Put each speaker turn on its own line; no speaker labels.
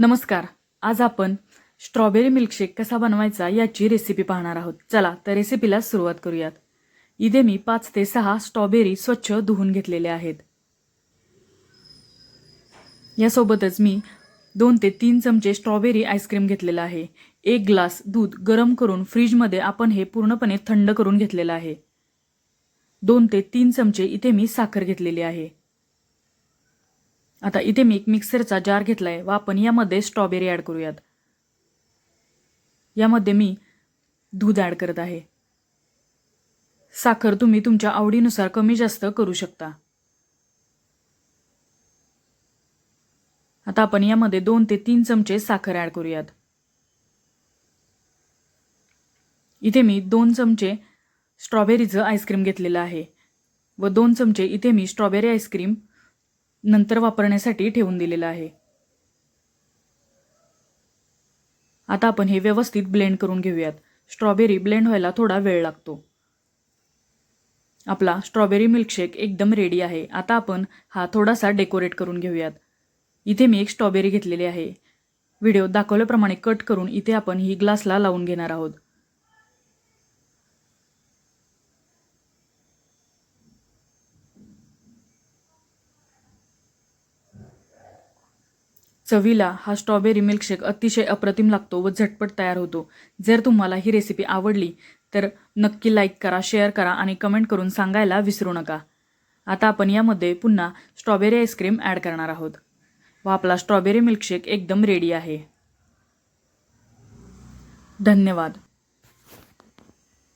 नमस्कार. आज आपण स्ट्रॉबेरी मिल्कशेक कसा बनवायचा याची रेसिपी पाहणार आहोत. चला तर रेसिपीला सुरुवात करूयात. इथे मी पाच ते सहा स्ट्रॉबेरी स्वच्छ धुवून घेतलेले आहेत. यासोबतच मी दोन ते तीन चमचे स्ट्रॉबेरी आईस्क्रीम घेतलेलं आहे. एक ग्लास दूध गरम करून फ्रीजमध्ये आपण हे पूर्णपणे थंड करून घेतलेलं आहे. दोन ते तीन चमचे इथे मी साखर घेतलेली आहे. आता इथे मी एक मिक्सरचा जार घेतला आहे व आपण यामध्ये स्ट्रॉबेरी ॲड करूयात. यामध्ये मी दूध ॲड करत आहे. साखर तुम्ही तुमच्या आवडीनुसार कमी जास्त करू शकता. आता आपण यामध्ये दोन ते तीन चमचे साखर ॲड करूयात. इथे मी दोन चमचे स्ट्रॉबेरीचं आईस्क्रीम घेतलेलं आहे. व दोन चमचे इथे मी स्ट्रॉबेरी आईस्क्रीम नंतर वापरण्यासाठी ठेवून दिलेलं आहे. आता आपण हे व्यवस्थित ब्लेंड करून घेऊयात. स्ट्रॉबेरी ब्लेंड व्हायला थोडा वेळ लागतो. आपला स्ट्रॉबेरी मिल्कशेक एकदम रेडी आहे. आता आपण हा थोडासा डेकोरेट करून घेऊयात. इथे मी एक स्ट्रॉबेरी घेतलेली आहे. व्हिडिओ दाखवल्याप्रमाणे कट करून इथे आपण ही ग्लासला लावून घेणार आहोत. चवीला हा स्ट्रॉबेरी मिल्कशेक अतिशय अप्रतिम लागतो व झटपट तयार होतो. जर तुम्हाला ही रेसिपी आवडली तर नक्की लाईक करा शेअर करा आणि कमेंट करून सांगायला विसरू नका. आता आपण यामध्ये पुन्हा स्ट्रॉबेरी आईस्क्रीम ॲड करणार आहोत. व आपला स्ट्रॉबेरी मिल्कशेक एकदम रेडी आहे. धन्यवाद.